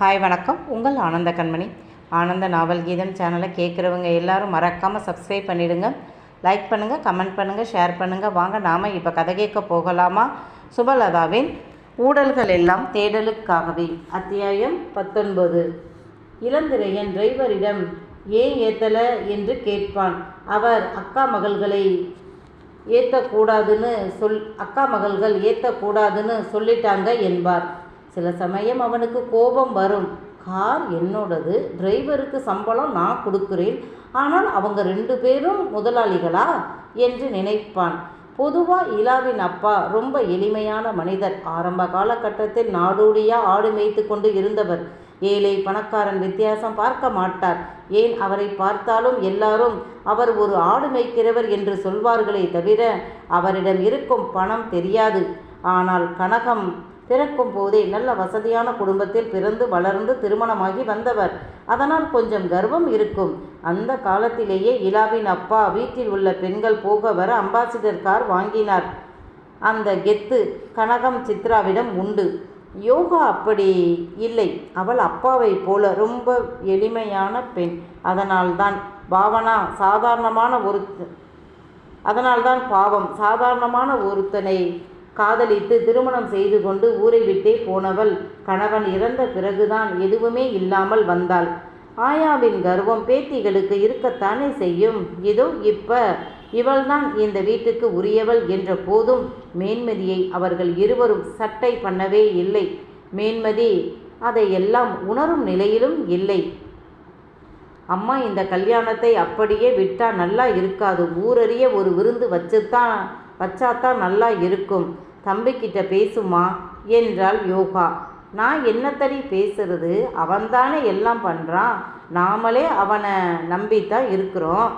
Hi வணக்கம். உங்கள் ஆனந்த கண்மணி. ஆனந்த நாவல் கீதம் சேனலை கேட்குறவங்க எல்லாரும் மறக்காமல் சப்ஸ்கிரைப் பண்ணிவிடுங்க லைக் பண்ணுங்கள் கமெண்ட் பண்ணுங்கள் ஷேர் பண்ணுங்கள் வாங்க நாம் இப்போ கதை கேட்க போகலாமா? சுபலதாவின் ஊடல்கள் எல்லாம் தேடலுக்காகவே. அத்தியாயம் பத்தொன்பது. இளந்திரையன் டிரைவரிடம் ஏன் ஏத்தலை? என்று கேட்பான். அவர் அக்கா மகள்களை ஏற்றக்கூடாதுன்னு சொல் அக்கா மகள்கள் ஏற்றக்கூடாதுன்னு சொல்லிட்டாங்க என்பார். சில சமயம் அவனுக்கு கோபம் வரும். கார் என்னோடது டிரைவருக்கு சம்பளம் நான் கொடுக்குறேன். ஆனால் அவங்க ரெண்டு பேரும் முதலாளிகளா? என்று நினைப்பான். பொதுவாக இலாவின் அப்பா ரொம்ப எளிமையான மனிதர். ஆரம்ப காலகட்டத்தில் நாடோடியாக ஆடு மேய்த்து கொண்டு இருந்தவர். ஏழை பணக்காரன் வித்தியாசம் பார்க்க மாட்டார். ஏன் அவரை பார்த்தாலும் எல்லாரும் அவர் ஒரு ஆடு மேய்க்கிறவர் என்று சொல்வார்களே தவிர அவரிடம் இருக்கும் பணம் தெரியாது. ஆனால் கனகம் பிறக்கும் போதே நல்ல வசதியான குடும்பத்தில் பிறந்து வளர்ந்து திருமணமாகி வந்தவர். அதனால் கொஞ்சம் கர்வம் இருக்கும். அந்த காலத்திலேயே இலாவின் அப்பா வீட்டில் உள்ள பெண்கள் போக வர அம்பாசிடர் கார் வாங்கினார். அந்த கெத்து கனகம் சித்ராவிடம் உண்டு. யோகா அப்படி இல்லை. அவள் அப்பாவை போல ரொம்ப எளிமையான பெண். அதனால்தான் பாவனா சாதாரணமான ஒரு அதனால்தான் பாவம் சாதாரணமான ஒருத்தனை காதலித்து திருமணம் செய்து கொண்டு ஊரை விட்டே போனவள் கணவன் இறந்த பிறகுதான் எதுவுமே இல்லாமல் வந்தாள். ஆயாவின் கர்வம் பேத்திகளுக்கு இருக்கத்தானே செய்யும். இதோ இப்ப இவள்தான் இந்த வீட்டுக்கு உரியவள் என்ற போதும் மேன்மதியை அவர்கள் இருவரும் சட்டை பண்ணவே இல்லை. மேன்மதி அதையெல்லாம் உணரும் நிலையிலும் இல்லை. அம்மா இந்த கல்யாணத்தை அப்படியே விட்டா நல்லா இருக்காது. ஊரறிய ஒரு விருந்து வச்சுத்தான் வச்சாதான் நல்லா இருக்கும். தம்பிக்கிட்ட பேசுமா? என்றாள் யோகா. நான் என்னத்தடி பேசுறது? அவன்தானே எல்லாம் பண்ணுறான் நாமளே அவனை நம்பித்தான் இருக்கிறோம்.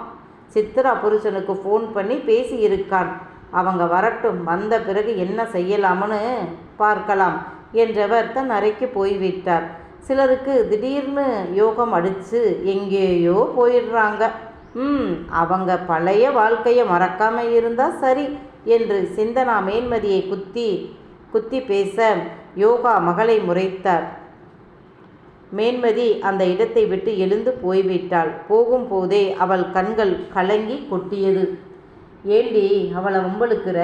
சித்ரா புருஷனுக்கு ஃபோன் பண்ணி பேசி இருக்கான் அவங்க வரட்டும் வந்த பிறகு என்ன செய்யலாம்னு பார்க்கலாம் என்றவர் தன் அறைக்கு போய்விட்டார். சிலருக்கு திடீர்னு யோகம் அடித்து எங்கேயோ போயிடுறாங்க. ம் அவங்க பழைய வாழ்க்கையை மறக்காமல் இருந்தால் சரி. என்று சிந்தனா மேன்மதியை குத்தி குத்தி பேச யோகா மகளை முறைத்தார். மேன்மதி அந்த இடத்தை விட்டு எழுந்து போய்விட்டாள். போகும்போதே அவள் கண்கள் கலங்கி கொட்டியது. ஏண்டி அவளை வம்பளுக்கிற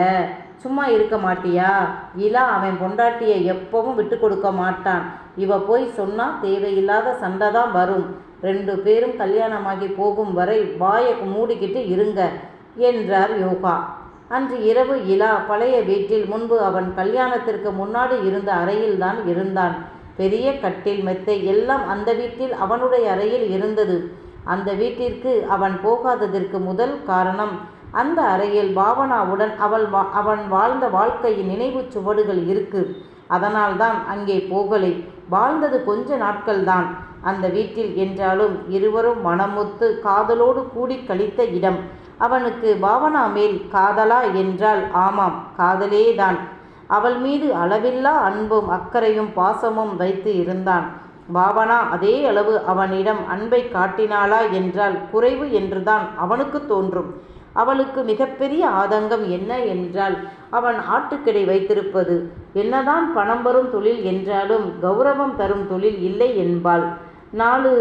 சும்மா இருக்க மாட்டியா? இலா அவன் பொண்டாட்டியை எப்பவும் விட்டு கொடுக்க மாட்டான். இவ போய் சொன்னா தேவையில்லாத சண்டை தான் வரும். ரெண்டு பேரும் கல்யாணமாகி போகும் வரை வாயை மூடிக்கிட்டு இருங்க என்றார் யோகா. அன்று இரவு இலா பழைய வீட்டில் முன்பு அவன் கல்யாணத்திற்கு முன்னாடி இருந்த அறையில்தான் இருந்தான். பெரிய கட்டில் மெத்தை எல்லாம் அந்த வீட்டில் அவனுடைய அறையில் இருந்தது. அந்த வீட்டிற்கு அவன் போகாததற்கு முதல் காரணம் அந்த அறையில் பாவனாவுடன் அவள் வா அவன் வாழ்ந்த வாழ்க்கையின் நினைவு சுவடுகள் இருக்கு. அதனால்தான் அங்கே போகலை. வாழ்ந்தது கொஞ்ச நாட்கள்தான். அந்த வீட்டில் என்றாலும் இருவரும் மனமுத்து காதலோடு கூடி கழித்த இடம். அவனுக்கு பாவனா மேல் காதலா என்றால் ஆமாம் காதலேதான். அவள் மீது அளவில்லா அன்பும் அக்கறையும் பாசமும் வைத்து இருந்தான். பாவனா அதே அளவு அவனிடம் அன்பை காட்டினாளா என்றால் குறைவு என்றுதான் அவனுக்கு தோன்றும். அவளுக்கு மிகப்பெரிய ஆதங்கம் என்ன என்றால் அவன் ஆட்டுக்கடை வைத்திருப்பது. என்னதான் பணம் வரும் தொழில் என்றாலும் கௌரவம் தரும் தொழில் இல்லை என்பாள். நாலு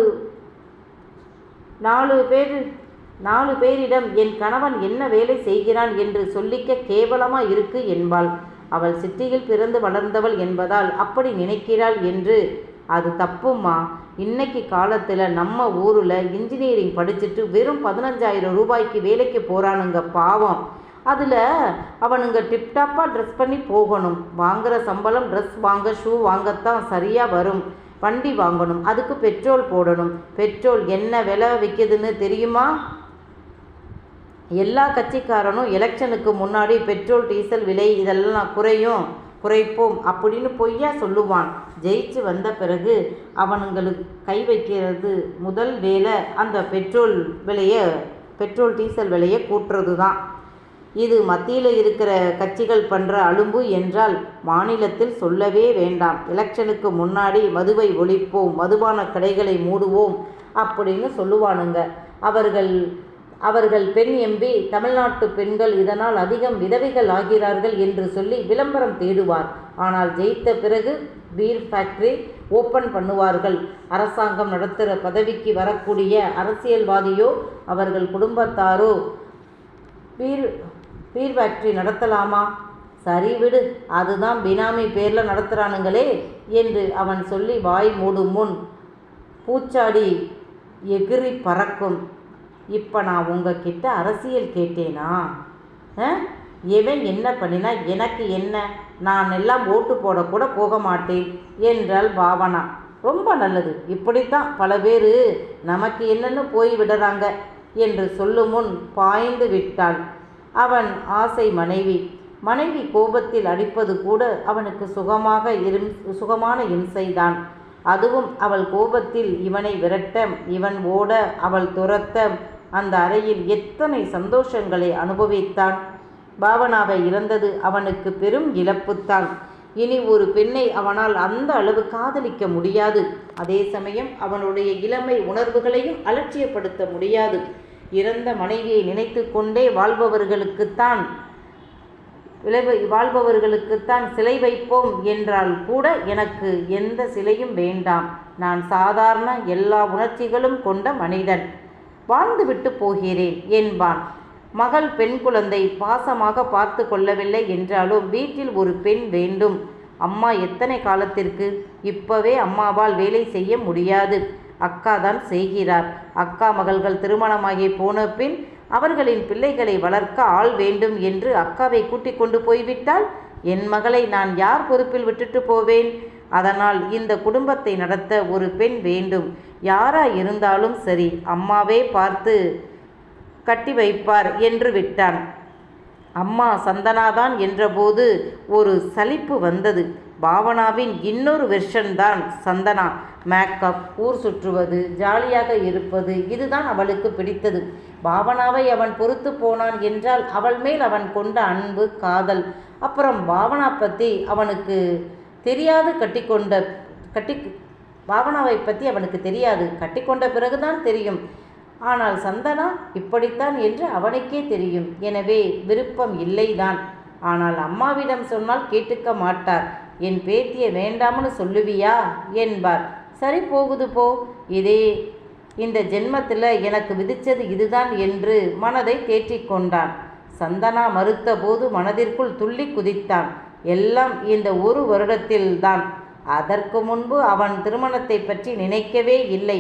நாலு பேர் நாலு பேரிடம் என் கணவன் என்ன வேலை செய்கிறான் என்று சொல்லிக்க கேவலமா இருக்கு? என்பாள். அவள் சிட்டியில் பிறந்து வளர்ந்தவள் என்பதால் அப்படி நினைக்கிறாள் என்று. அது தப்புமா இன்னைக்கு காலத்தில் நம்ம ஊரில் இன்ஜினியரிங் படிச்சுட்டு வெறும் பதினஞ்சாயிரம் ரூபாய்க்கு வேலைக்கு போகிறானுங்க பாவம். அதில் அவனுங்க டிப்டாப்பாக ட்ரெஸ் பண்ணி போகணும். வாங்குகிற சம்பளம் ட்ரெஸ் வாங்க ஷூ வாங்கத்தான் சரியாக வரும். வண்டி வாங்கணும். அதுக்கு பெட்ரோல் போடணும். பெட்ரோல் என்ன விலை விற்கிதுன்னு தெரியுமா? எல்லா கட்சிக்காரனும் எலெக்ஷனுக்கு முன்னாடி பெட்ரோல் டீசல் விலை இதெல்லாம் குறையும் குறைப்போம் அப்படின்னு பொய்யா சொல்லுவான். ஜெயிச்சு வந்த பிறகு அவனுங்களுக்கு கை வைக்கிறது முதல் வேலை அந்த பெட்ரோல் விலையை பெட்ரோல் டீசல் விலையை கூட்டுறது தான் இது மத்தியில் இருக்கிற கட்சிகள் பண்ணுற அலும்பு என்றால் மாநிலத்தில் சொல்லவே வேண்டாம். எலெக்ஷனுக்கு முன்னாடி மதுவை ஒழிப்போம் மதுபான கடைகளை மூடுவோம் அப்படின்னு சொல்லுவானுங்க. அவர்கள் அவர்கள் பெண் எம்பி தமிழ்நாட்டு பெண்கள் இதனால் அதிகம் விதவைகள் ஆகிறார்கள் என்று சொல்லி விளம்பரம் தேடுவார். ஆனால் ஜெயித்த பிறகு பீர் ஃபேக்டரி ஓப்பன் பண்ணுவார்கள். அரசாங்கம் நடத்துகிற பதவிக்கு வரக்கூடிய அரசியல்வாதியோ அவர்கள் குடும்பத்தாரோ பீர் பீர் ஃபேக்ட்ரி நடத்தலாமா? சரி விடு அதுதான் பினாமி பேரில் நடத்துகிறானுங்களே என்று அவன் சொல்லி வாய் மூடும் முன் பூச்சாடி எகிரி பறக்கும். இப்போ நான் உங்ககிட்ட அரசியல் கேட்டேனா? ஆ? எவன் என்ன பண்ணினா எனக்கு என்ன? நான் எல்லாம் ஓட்டு போடக்கூட போக மாட்டேன் என்றாள் பாவனா. ரொம்ப நல்லது. இப்படித்தான் பல பேர் நமக்கு என்னன்னு போய் விடுறாங்க என்று சொல்லும் முன் பாய்ந்து விட்டாள். அவன் ஆசை மனைவி. மனைவி கோபத்தில் அடிப்பது கூட அவனுக்கு சுகமாக இரும் சுகமான இம்சைதான் அதுவும் அவள் கோபத்தில் இவனை விரட்ட இவன் ஓட அவள் துரத்த அந்த அறையில் எத்தனை சந்தோஷங்களை அனுபவித்தான்? பாவனாவை இழந்தது அவனுக்கு பெரும் இழப்புத்தான். இனி ஒரு பெண்ணை அவனால் அந்த அளவு காதலிக்க முடியாது. அதே சமயம் அவனுடைய இளமை உணர்வுகளையும் அலட்சியப்படுத்த முடியாது. இறந்த மனைவியை நினைத்து கொண்டே வாழ்பவர்களுக்குத்தான் விளைவை வாழ்பவர்களுக்குத்தான் சிலை வைப்போம் என்றால் கூட எனக்கு எந்த சிலையும் வேண்டாம். நான் சாதாரண எல்லா உணர்ச்சிகளும் கொண்ட மனிதன். வாழ்ந்துவிட்டு போகிறேன் என்பான். மகள் பெண் குழந்தை பாசமாக பார்த்து கொள்ளவில்லை என்றாலும் வீட்டில் ஒரு பெண் வேண்டும். அம்மா எத்தனை காலத்திற்கு இப்பவே அம்மாவால் வேலை செய்ய முடியாது. அக்கா தான் செய்கிறார். அக்கா மகள்கள் திருமணமாகி போன பின் அவர்களின் பிள்ளைகளை வளர்க்க ஆள் வேண்டும் என்று அக்காவை கூட்டிக் கொண்டு போய்விட்டால் என் மகளை நான் யார் பொறுப்பில் விட்டுட்டு போவேன்? அதனால் இந்த குடும்பத்தை நடத்த ஒரு பெண் வேண்டும். யாரா இருந்தாலும் சரி அம்மாவே பார்த்து கட்டி வைப்பார் என்று விட்டான். அம்மா சந்தனாதான் என்றபோது ஒரு சலிப்பு வந்தது. பாவனாவின் இன்னொரு வெர்ஷன் தான் சந்தனா. மேக்கப் ஊர் சுற்றுவது ஜாலியாக இருப்பது இதுதான் அவளுக்கு பிடித்தது. பாவனாவை அவன் பொறுத்து போனான் என்றால் அவள் மேல் அவன் கொண்ட அன்பு காதல். அப்புறம் பாவனா பற்றி அவனுக்கு தெரியாது கட்டிக்கொண்ட கட்டி பாவனாவை பற்றி அவனுக்கு தெரியாது. கட்டிக்கொண்ட பிறகுதான் தெரியும். ஆனால் சந்தனா இப்படித்தான் என்று அவனுக்கே தெரியும். எனவே விருப்பம் இல்லைதான். ஆனால் அம்மாவிடம் சொன்னால் கேட்டுக்க மாட்டார். என் பேத்தியை வேண்டாம்னு சொல்லுவியா? என்பார். சரி போகுது போ. இதே இந்த ஜென்மத்தில் எனக்கு விதித்தது இதுதான் என்று மனதை தேற்றிக்கொண்டான். சந்தனா மறுத்தபோது மனதிற்குள் துள்ளி குதித்தான். எல்லாம் இந்த ஒரு வருடத்தில்தான். அதற்கு முன்பு அவன் திருமணத்தை பற்றி நினைக்கவே இல்லை.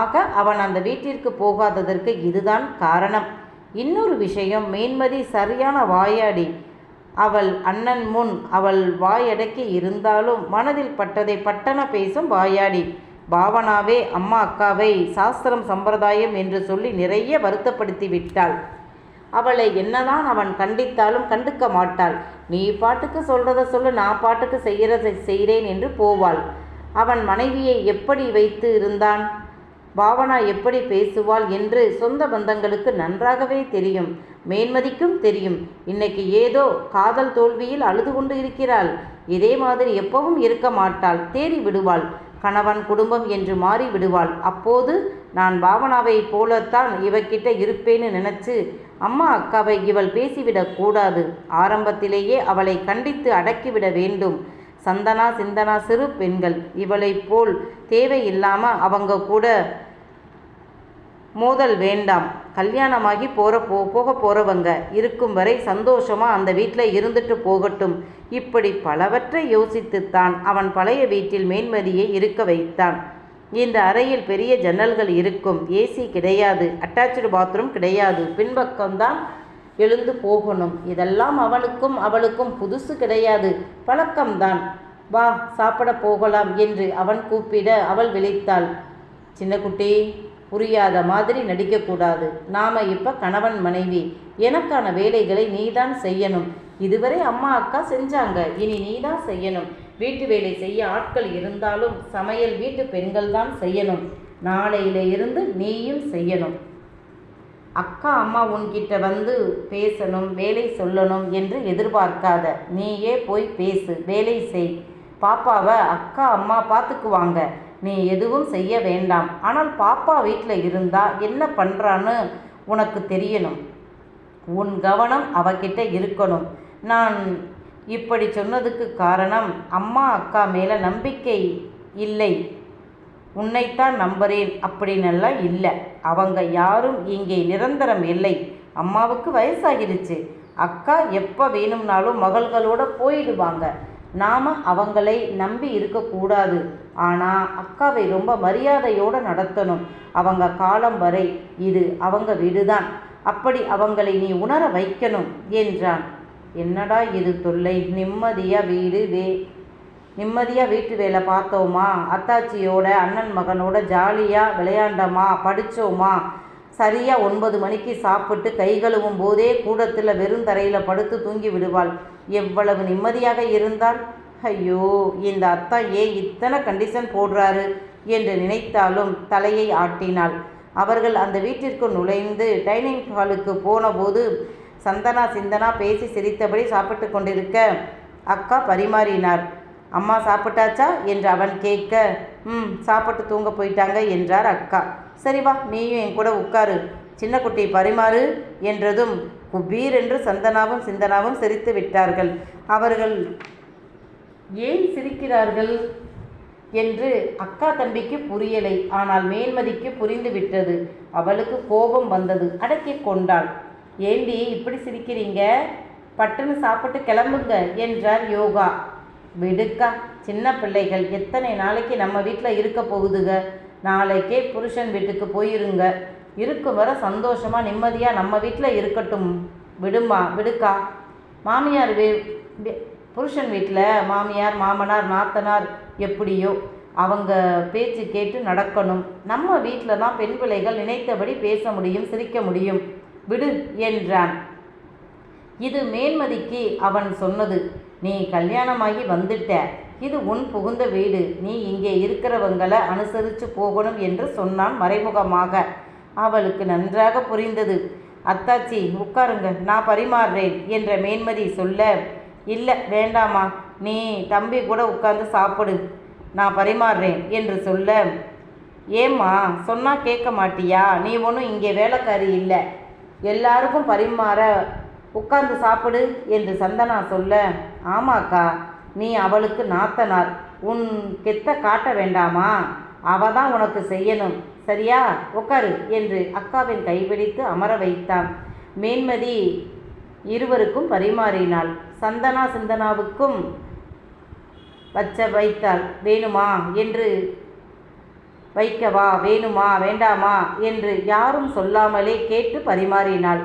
ஆக அவன் அந்த வீட்டிற்கு போகாததற்கு இதுதான் காரணம். இன்னொரு விஷயம் மேன்மதி சரியான வாயாடி. அவள் அண்ணன் முன் அவள் வாயடக்கி இருந்தாலும் மனதில் பட்டதை பட்டன பேசும் வாயாடி. பாவனாவே அம்மா அக்காவை சாஸ்திரம் சம்பிரதாயம் என்று சொல்லி நிறைய வருத்தப்படுத்தி விட்டாள். அவளை என்னதான் அவன் கண்டித்தாலும் கண்டுக்க மாட்டாள். நீ பாட்டுக்கு சொல்றத சொல்லு நான் பாட்டுக்கு செய்கிறதை செய்கிறேன் என்று போவாள். அவன் மனைவியை எப்படி வைத்து இருந்தான்? பாவனா எப்படி பேசுவாள் என்று சொந்த பந்தங்களுக்கு நன்றாகவே தெரியும். மேன்மதிக்கும் தெரியும். இன்னைக்கு ஏதோ காதல் தோல்வியில் அழுது கொண்டு இருக்கிறாள். இதே மாதிரி எப்பவும் இருக்க மாட்டாள். தேறி விடுவாள். கணவன் குடும்பம் என்று மாறி விடுவாள். அப்போது நான் பாவனாவை போலத்தான் இவகிட்ட இருப்பேன்னு நினைச்சு அம்மா அக்காவை இவள் பேசிவிடக் கூடாது. ஆரம்பத்திலேயே அவளை கண்டித்து அடக்கிவிட வேண்டும். சந்தனா சிந்தனா சிறு பெண்கள். இவளைப் போல் தேவையில்லாம அவங்க கூட மோதல் வேண்டாம். கல்யாணமாகி போகிற போ போக போகிறவங்க இருக்கும் வரை சந்தோஷமாக அந்த வீட்டில் இருந்துட்டு போகட்டும். இப்படி பலவற்றை யோசித்துத்தான் அவன் பழைய வீட்டில் மேன்மதியை இருக்க வைத்தான். இந்த அறையில் பெரிய ஜன்னல்கள் இருக்கும். ஏசி கிடையாது. அட்டாச்சு பாத்ரூம் கிடையாது. பின்பக்கம்தான் எழுந்து போகணும். இதெல்லாம் அவனுக்கும் அவளுக்கும் புதுசு கிடையாது. பழக்கம்தான். வா சாப்பிட போகலாம் என்று அவன் கூப்பிட அவள் விழித்தாள். சின்ன குட்டி புரியாத மாதிரி நடிக்கக்கூடாது. நாம் இப்போ கணவன் மனைவி. எனக்கான வேலைகளை நீதான் செய்யணும். இதுவரை அம்மா அக்கா செஞ்சாங்க. இனி நீ தான் செய்யணும். வீட்டு வேலை செய்ய ஆட்கள் இருந்தாலும் சமையல் வீட்டு பெண்கள் தான் செய்யணும். நாளையில இருந்து நீயும் செய்யணும். அக்கா அம்மா உன்கிட்ட வந்து பேசணும் வேலை சொல்லணும் என்று எதிர்பார்க்காத. நீயே போய் பேசு வேலை செய். பாப்பாவை அக்கா அம்மா பார்த்துக்குவாங்க நீ எதுவும் செய்ய வேண்டாம். ஆனால் பாப்பா வீட்டில் இருந்தா என்ன பண்ணுறான்னு உனக்கு தெரியணும். உன் கவனம் அவகிட்ட இருக்கணும். நான் இப்படி சொன்னதுக்கு காரணம் அம்மா அக்கா மேலே நம்பிக்கை இல்லை. உன்னைத்தான் நம்புறேன் அப்படின்னெல்லாம் இல்லை. அவங்க யாரும் இங்கே நிரந்தரம் இல்லை. அம்மாவுக்கு வயசாகிடுச்சு அக்கா எப்போ வேணும்னாலும் மகள்களோட போயிடுவாங்க. நாம் அவங்களை நம்பி இருக்கக்கூடாது. ஆனால் அக்காவை ரொம்ப மரியாதையோடு நடத்தணும். அவங்க காலம் வரை இது அவங்க வீடுதான். அப்படி அவங்களை நீ உணர வைக்கணும் என்றான். என்னடா இது தொல்லை? நிம்மதியாக வீடு வே நிம்மதியாக வீட்டு வேலை பார்த்தோமா? அத்தாச்சியோட அண்ணன் மகனோட ஜாலியாக விளையாண்டோமா? படித்தோமா சரியாக ஒன்பது மணிக்கு சாப்பிட்டு கை கழுவும் போதே கூடத்தில் வெறும் தரையில் படுத்து தூங்கி விடுவாள். எவ்வளவு நிம்மதியாக இருந்தால் ஐயோ இந்த அத்தா ஏன் இத்தனை கண்டிஷன் போடுறாரு என்று நினைத்தாலும் தலையை ஆட்டினாள். அவர்கள் அந்த வீட்டிற்கு நுழைந்து டைனிங் ஹாலுக்கு போனபோது சந்தனா சிந்தனா பேசி சிரித்தபடி சாப்பிட்டு கொண்டிருக்க அக்கா பரிமாறினார். அம்மா சாப்பிட்டாச்சா? என்று அவன் கேட்க ம் சாப்பிட்டு தூங்க போயிட்டாங்க என்றார் அக்கா. சரி வா நீயும் என் கூட உட்காரு. சின்ன குட்டி பரிமாறு என்றதும் குபீர் என்று சந்தனாவும் சிந்தனாவும் சிரித்து விட்டார்கள். அவர்கள் ஏன் சிரிக்கிறார்கள்? என்று அக்கா தம்பிக்கு புரியலை. ஆனால் மேன்மதிக்கு புரிந்து விட்டது. அவளுக்கு கோபம் வந்தது. அடக்கி கொண்டாள். ஏண்டி இப்படி சிரிக்கிறீங்க? பட்டுன்னு சாப்பிட்டு கிளம்புங்க என்றார் யோகா. விடுக்கா. சின்ன பிள்ளைகள் எத்தனை நாளைக்கு நம்ம வீட்டில் இருக்க போகுதுங்க நாளைக்கே புருஷன் வீட்டுக்கு போயிருங்க. இருக்கும் வர சந்தோஷமாக நிம்மதியாக நம்ம வீட்டில் இருக்கட்டும். விடுமா? விடுக்கா? மாமியார் வீ புருஷன் வீட்டில் மாமியார் மாமனார் நாத்தனார் எப்படியோ அவங்க பேச்சு கேட்டு நடக்கணும். நம்ம வீட்டில் தான் பெண் பிள்ளைகள் நினைத்தபடி பேச முடியும் சிரிக்க முடியும். விடு என்றான். இது மேன்மதிக்கு அவன் சொன்னது. நீ கல்யாணமாகி வந்துட்ட. இது உன் புகுந்த வீடு. நீ இங்கே இருக்கிறவங்களை அனுசரித்து போகணும் என்று சொன்னான் மறைமுகமாக. அவளுக்கு நன்றாக புரிந்தது. அத்தாச்சி உட்காருங்க. நான் பரிமாறுறேன் என்ற மேன்மதி சொல்ல இல்லை வேண்டாமா நீ தம்பி கூட உட்கார்ந்து சாப்பிடு. நான் பரிமாறுறேன் என்று சொல்ல ஏம்மா சொன்னால் கேட்க மாட்டியா? நீ ஒன்றும் இங்கே வேலைக்காரி இல்லை. எல்லாருக்கும் பரிமாற உட்கார்ந்து சாப்பிடு என்று சந்தனா சொல்ல ஆமாக்கா நீ அவளுக்கு நாத்தனார். உன் கெத்த காட்ட வேண்டாமா? அவ தான் உனக்கு செய்யணும். சரியா? உட்காரு என்று அக்காவின் கைபிடித்து அமர வைத்தான். மேன்மதி இருவருக்கும் பரிமாறினாள். சந்தனா சிந்தனாவுக்கும் வச்ச வைத்தாள். வேணுமா? என்று வைக்கவா? வேணுமா? வேண்டாமா? என்று யாரும் சொல்லாமலே கேட்டு பரிமாறினாள்.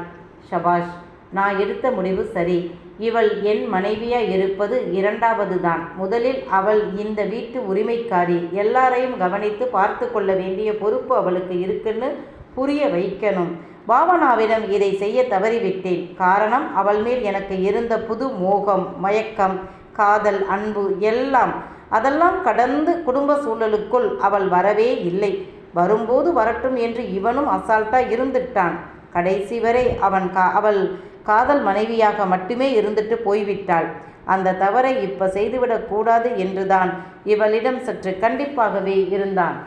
ஷபாஷ் நான் எடுத்த முடிவு சரி. இவள் என் மனைவியாய் இருப்பது இரண்டாவது தான் முதலில் அவள் இந்த வீட்டு உரிமைக்காரி. எல்லாரையும் கவனித்து பார்த்து கொள்ள வேண்டிய பொறுப்பு அவளுக்கு இருக்குன்னு புரிய வைக்கணும். பாவனாவிடம் இதை செய்ய தவறிவிட்டேன். காரணம் அவள் மேல் எனக்கு இருந்த புது மோகம் மயக்கம் காதல் அன்பு எல்லாம். அதெல்லாம் கடந்து குடும்ப சூழலுக்குள் அவள் வரவே இல்லை. வரும்போது வரட்டும் என்று இவனும் அசால்ட்டா இருந்துட்டான். கடைசி வரை அவன் கா அவள் காதல் மனைவியாக மட்டுமே இருந்துட்டு போய்விட்டாள். அந்த தவறை இப்ப செய்துவிடக்கூடாது என்றுதான் இவளிடம் சற்று கண்டிப்பாகவே இருந்தான்.